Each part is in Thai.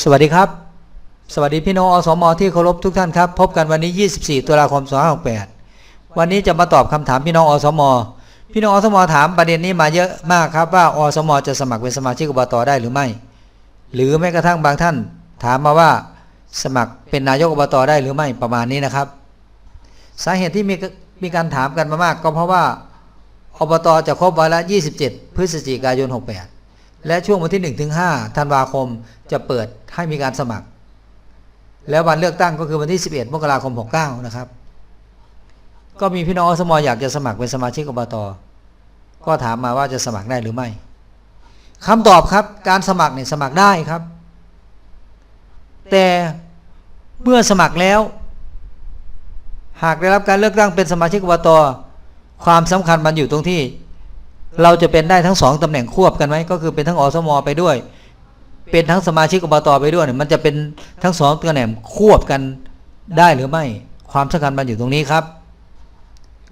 สวัสดีครับ สวัสดีพี่น้องอสมอที่เคารพทุกท่านครับ พบกันวันนี้ 24 ตุลาคม 2568 วันนี้จะมาตอบคำถามพี่น้องอสมอพี่น้องอสมอถามประเด็นนี้มาเยอะมากครับว่าอสมอจะสมัครเป็นสมาชิกอบตได้หรือไม่ หรือแม้กระทั่งบางท่าน ถามมาว่าสมัครเป็นนายกอบตได้หรือไม่ประมาณนี้นะครับ สาเหตุที่มีมีการถามกันมามาก ก็เพราะว่าอบตจะครบวาระ 27 พฤศจิกายน 68 และช่วงวันที่1ถึง5ธันวาคมจะเปิดให้มีการสมัคร แล้ววันเลือกตั้งก็คือวันที่ 11มกราคม 69 นะครับ ก็มีพี่น้องอสมอยากจะสมัครเป็นสมาชิกอบตก็ถามมาว่าจะสมัครได้หรือไม่คำตอบครับ การสมัครเนี่ยสมัครได้ครับ แต่เมื่อสมัครแล้ว หากได้รับการเลือกตั้งเป็นสมาชิกอบตความสำคัญมันอยู่ตรงที่ เราจะเป็นได้ทั้งสองตำแหน่งควบกันไหมก็คือเป็นทั้งอสมไปด้วย เป็นทั้งสมาชิกอบตไปด้วยเนี่ยมันจะเป็นทั้งสองตำแหน่งควบกันได้หรือไม่ ความสำคัญมันอยู่ตรงนี้ครับ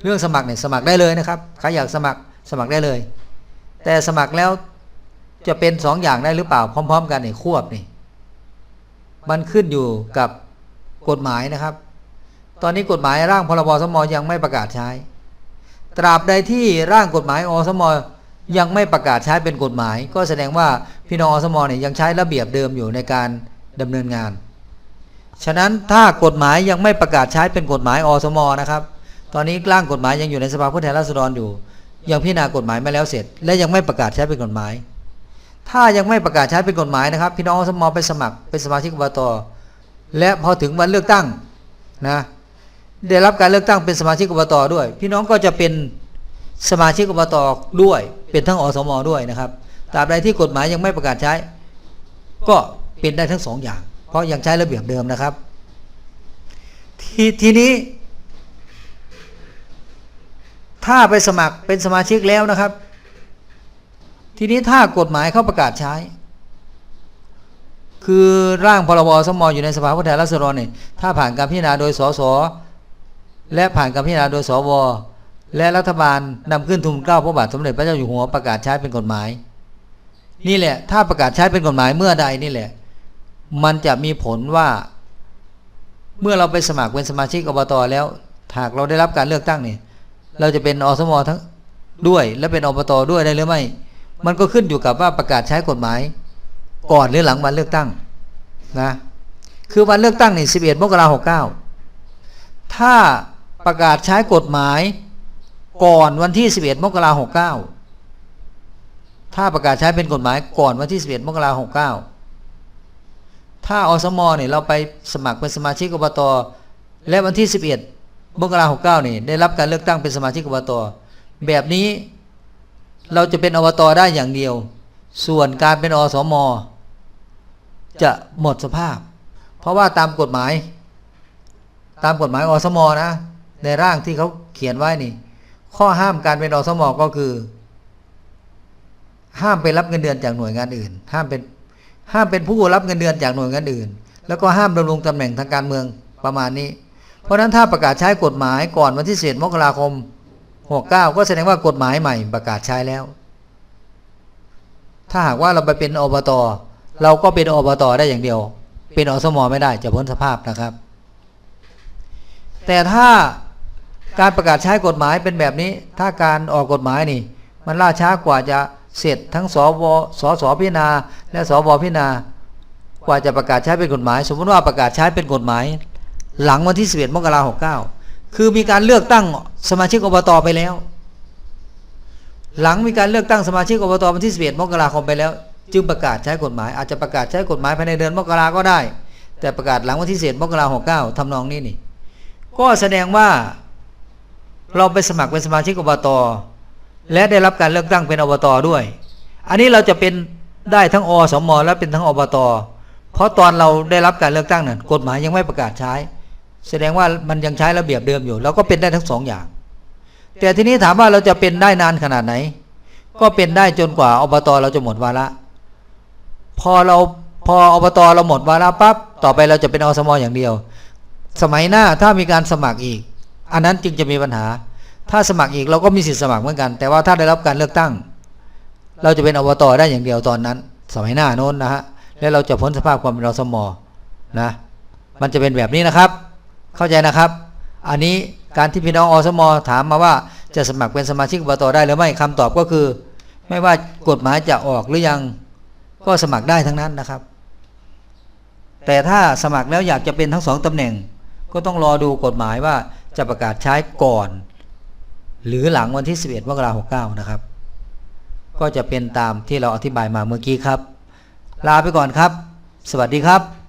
เรื่องสมัครเนี่ยสมัครได้เลยนะครับใครอยากสมัครสมัครได้เลย แต่สมัครแล้วจะเป็นสองอย่างได้หรือเปล่า พร้อม ๆ กันเนี่ยควบนี่มันขึ้นอยู่กับกฎหมายนะครับ ตอนนี้กฎหมายร่างพรบสมยังไม่ประกาศใช้ ตราบใดที่ร่างกฎหมายอสมยังไม่ประกาศใช้เป็นกฎหมาย ก็แสดงว่าพี่น้องอสมเนี่ยยังใช้ระเบียบเดิมอยู่ในการดำเนินงาน ฉะนั้นถ้ากฎหมายยังไม่ประกาศใช้เป็นกฎหมายอสมนะครับ ตอนนี้ร่างกฎหมายยังอยู่ในสภาผู้แทนราษฎรอยู่ ยังพิจารณากฎหมายไม่แล้วเสร็จ และยังไม่ประกาศใช้เป็นกฎหมาย ถ้ายังไม่ประกาศใช้เป็นกฎหมายนะครับ พี่น้องอสมไปสมัครเป็นสมาชิกอบตและพอถึงวันเลือกตั้งนะ ได้รับการเลือกตั้งเป็นสมาชิกอบตด้วย พี่น้องก็จะเป็นสมาชิกอบตด้วย เป็นทั้งอสมด้วยนะครับตราบใดที่กฎหมายยังไม่ประกาศใช้ ก็เป็นได้ทั้งสองอย่าง เพราะยังใช้ระเบียบเดิมนะครับ ทีทีนี้ ถ้าไปสมัครเป็นสมาชิกแล้วนะครับ ทีนี้ถ้ากฎหมายเขาประกาศใช้ คือร่างพรบสมอยู่ในสภาผู้แทนราษฎรเนี่ยถ้าผ่านการพิจารณาโดยสส และผ่านการพิจารณาโดยสว และรัฐบาลนำขึ้นทุนเกล้าพระบาทสมเด็จพระเจ้าอยู่หัวประกาศใช้เป็นกฎหมาย นี่แหละ ถ้าประกาศใช้เป็นกฎหมายเมื่อใดนี่แหละ มันจะมีผลว่า เมื่อเราไปสมัครเป็นสมาชิกอบตแล้วหากเราได้รับการเลือกตั้งเนี่ยเราจะเป็นอสมทั้งด้วย และเป็นอบตด้วยได้หรือไม่ มันก็ขึ้นอยู่กับว่าประกาศใช้กฎหมาย ก่อนหรือหลังวันเลือกตั้งนะคือวันเลือกตั้งนี่11มกราคม69ถ้า ประกาศใช้กฎหมายก่อนวันที่ 11 มกราคม69ถ้าประกาศใช้เป็นกฎหมายก่อนวันที่ 11 มกราคม69ถ้าอสมเนี่ยเราไปสมัครเป็นสมาชิกอบต และวันที่ 11 มกราคม69นี่ได้รับการเลือกตั้งเป็นสมาชิกอบต แบบนี้เราจะเป็นอบตได้อย่างเดียว ส่วนการเป็นอสม จะหมดสภาพ เพราะว่าตามกฎหมาย ตามกฎหมายอสมนะ ในร่างที่เขาเขียนไว้นี่ ข้อห้ามการเป็นอสมก็คือ ห้ามไปรับเงินเดือนจากหน่วยงานอื่น ห้ามเป็นห้ามเป็นผู้รับเงินเดือนจากหน่วยงานอื่น แล้วก็ห้ามดำรงตำแหน่งทางการเมืองประมาณนี้ เพราะฉะนั้นถ้าประกาศใช้กฎหมายก่อนวันที่11มกราคม69ก็แสดงว่ากฎหมายใหม่ประกาศใช้แล้ว ถ้าหากว่าเราไปเป็นอบตเราก็เป็นอบตได้อย่างเดียว เป็นอสมไม่ได้จะพ้นสภาพนะครับ แต่ถ้า การประกาศใช้กฎหมายเป็นแบบนี้ ถ้าการออกกฎหมายนี่ มันล่าช้ากว่าจะเสร็จทั้งสวสสพิจารณาและสวพิจารณากว่าจะประกาศใช้เป็นกฎหมาย สมมติว่าประกาศใช้เป็นกฎหมาย หลังวันที่11มกราคม69คือมีการเลือกตั้งสมาชิกอบตไปแล้ว หลังมีการเลือกตั้งสมาชิกอบตวันที่11มกราคมไปแล้ว จึงประกาศใช้กฎหมาย อาจจะประกาศใช้กฎหมายภายในเดือนมกราก็ได้ แต่ประกาศหลังวันที่11มกราคม69ทำนองนี้นี่ ก็แสดงว่า เราไปสมัครเป็นสมาชิกอบตและได้รับการเลือกตั้งเป็นอบตด้วย อันนี้เราจะเป็นได้ทั้งอสมและเป็นทั้งอบตเพราะตอนเราได้รับการเลือกตั้งนั้นกฎหมายยังไม่ประกาศใช้ แสดงว่ามันยังใช้ระเบียบเดิมอยู่เราก็เป็นได้ทั้งสองอย่าง แต่ทีนี้ถามว่าเราจะเป็นได้นานขนาดไหน ก็เป็นได้จนกว่าอบตเราจะหมดวาระ พอเราพออบตเราหมดวาระปั๊บต่อไปเราจะเป็นอสมอย่างเดียว สมัยหน้าถ้ามีการสมัครอีก อันนั้นจึงจะมีปัญหา ถ้าสมัครอีกเราก็มีสิทธิ์สมัครเหมือนกัน แต่ว่าถ้าได้รับการเลือกตั้ง เราจะเป็นอบตได้อย่างเดียวตอนนั้น สมัยหน้าโน้นนะฮะแล้วเราจะพ้นสภาพความเป็นอสมนะ มันจะเป็นแบบนี้นะครับ เข้าใจนะครับ อันนี้การที่พี่น้องอสมถามมาว่าจะสมัครเป็นสมาชิกอบตได้หรือไม่คำตอบก็คือ ไม่ว่ากฎหมายจะออกหรือยังก็สมัครได้ทั้งนั้นนะครับ แต่ถ้าสมัครแล้วอยากจะเป็นทั้งสองตำแหน่ง ก็ต้องรอดูกฎหมายว่า จะประกาศใช้ก่อน หรือหลังวันที่ 11มกราคม69นะครับ ก็จะเป็นตามที่เราอธิบายมาเมื่อกี้ครับ ลาไปก่อนครับ สวัสดีครับ